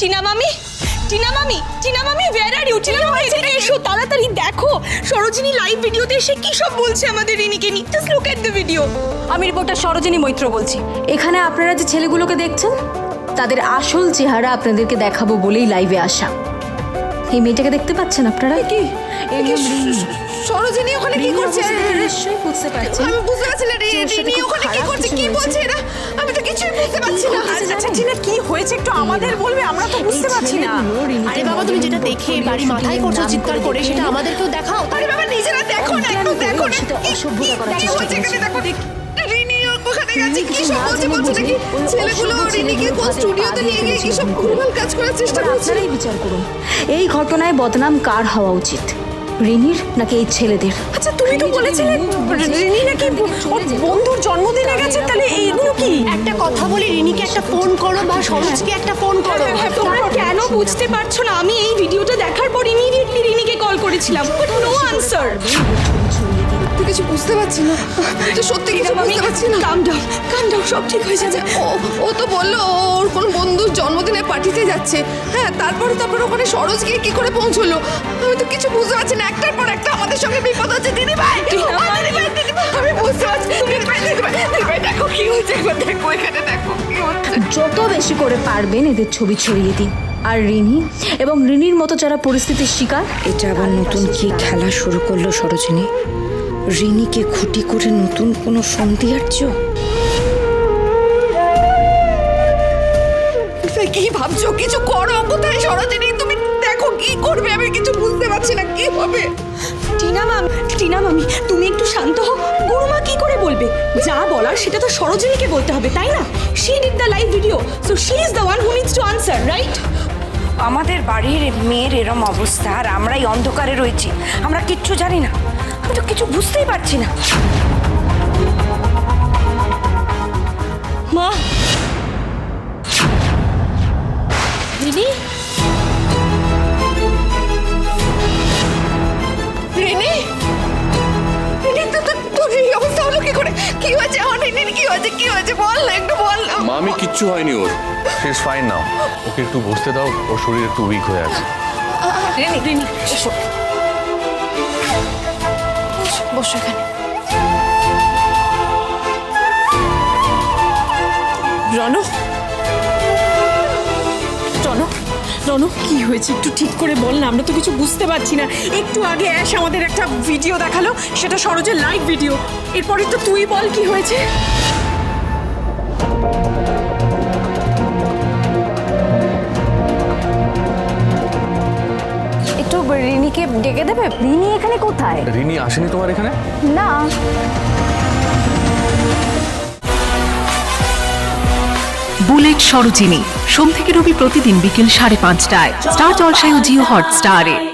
টিনা মামি টিনা মামি টিনা মামি ওয়্যার আর ইউ টিনা মামি এসো তাড়াতাড়ি দেখো। সরোজিনী লাইভ ভিডিওতে এসে কি সব বলছে আমাদের রিনিকে? নিয়ে just look at the video আমি রিপোর্টার সরোজিনী মৈত্র বলছি। এখানে আপনারা যে ছেলেগুলোকে দেখছেন তাদের আসল চেহারা আপনাদেরকে দেখাবো বলেই লাইভে আসা। এই মেয়েটাকে দেখতে পাচ্ছেন আপনারা? কি? সরোজিনী ওখানে কি করছে? নিশ্চয়ই বুঝতে পারছেন আমি বুঝতে পারছি না রিনি ওখানে কি করছে? কি হয়েছে একটু আমাদের বলবে আমরা তো বুঝতে পারছি না। আরে বাবা তুমি যেটা দেখে বাড়ি মাথায় করছ চিৎকার করে সেটা আমাদেরকেও দেখাও। আরে বাবা নিজেরা দেখো না একটু দেখো সেটা কি- অসভ্যতা করার কি চেষ্টা হচ্ছে দেখো রিনি ওখানে গেছে? কি সব বলছে বলছে নাকি? ছেলেগুলো অসভ্য রিনিকে কোন স্টুডিওতে নিয়ে গিয়ে কি সব ভুলভাল কাজ করার চেষ্টা করছে? আপনারাই বিচার করুন। এই ঘটনায় বদনাম কার হওয়া উচিত? রিনির নাকি এই ছেলেদের? আচ্ছা তুমি তো বলেছিলে রিনি নাকি ওর বন্ধুর জন্মদিনে গেছে তাহলে এইগুলো কি? একটা কথা বলি রিনিকে একটা ফোন করো বা সরোজকে একটা ফোন করো। তোমরা কেন বুঝতে পারছ না? আমি এই ভিডিওটা দেখার পর ইমিডিয়েটলি রিনিকে কল করেছিলাম বাট নো আনসার তো কিছু বুঝতে পারছি না। তো সত্যি কিছু বুঝতে পারছি না। কাম ডাউন কাম ডাউন সব ঠিক হয়ে যাবে। ও ও তো বলল ওর কোন বন্ধুর জন্মদিনে পার্টিতে যাচ্ছে। হ্যাঁ তারপরে তারপরে ওখানে সরোজ গিয়ে কি করে পৌঁছলো? আমি তো কিছু বুঝতে পারছি না। একটার পর একটা আমাদের সঙ্গে বিপদ হচ্ছে। দিদি ভাই দিদি ভাই দিদি ভাই আমি বুঝতে পারছি দিদি ভাই দিদি ভাই দিদি ভাই দেখো কি হচ্ছে। একবার দেখো এখানে দেখো কি হচ্ছে। যত বেশি করে পারবেন এদের ছবি ছড়িয়ে দিন। আর রিনি এবং রিনির মতো যারা পরিস্থিতির শিকার এটা আবার নতুন কি খেলা শুরু করল সরোজিনী? রিনিকে খুঁটি করে নতুন কোনো তুই কি ভাবছ? কিছু করো কোথায় সরোজিনী তুমি দেখো কি করবে আমি কিছু বুঝতে পারছি না কি হবে? টিনা মামি টিনা মামি তুমি একটু শান্ত হও। গুরুমা কি করে বলবে? যা বলার সেটা তো সরোজিনীকে বলতে হবে তাই না? She did the live video so she is the one who needs to answer right আমাদের বাড়ির মেয়ের এরম অবস্থা আর আমরাই অন্ধকারে রয়েছি। আমরা কিচ্ছু জানি না। আমি তো কিছু বুঝতেই পারছি না। মা! দিদি রিনি? রিনি তো তো- তোর এই অবস্থা হলো কি করে? কি হয়েছে? আমার রিনির কি হয়েছে? কি হয়েছে? বল না একটু বল না। মামি কিচ্ছু হয়নি ওর। সে ফাইন নাও ওকে একটু বসতে দাও ওর শরীর একটু উইক হয়ে আছে। রিনি রিনি এসো। বসো এখানে। রণ রণ রণ কি হয়েছে? একটু ঠিক করে বল না, আমরা তো কিছু বুঝতে পারছি না। একটু আগে অ্যাশ আমাদের একটা ভিডিও দেখাল, সেটা সরোজের লাইভ ভিডিও এরপরে তো তুই বল কি হয়েছে? রিনিকে ডেকে দেবে? রিনি এখানে কোথায়? রিনি আসেনি তোমার এখানে? না। বুলেট সরোজিনী। সোম থেকে রবি প্রতিদিন বিকেল সাড়ে পাঁচটায়। স্টার জলসায় ও জিও হটস্টারে।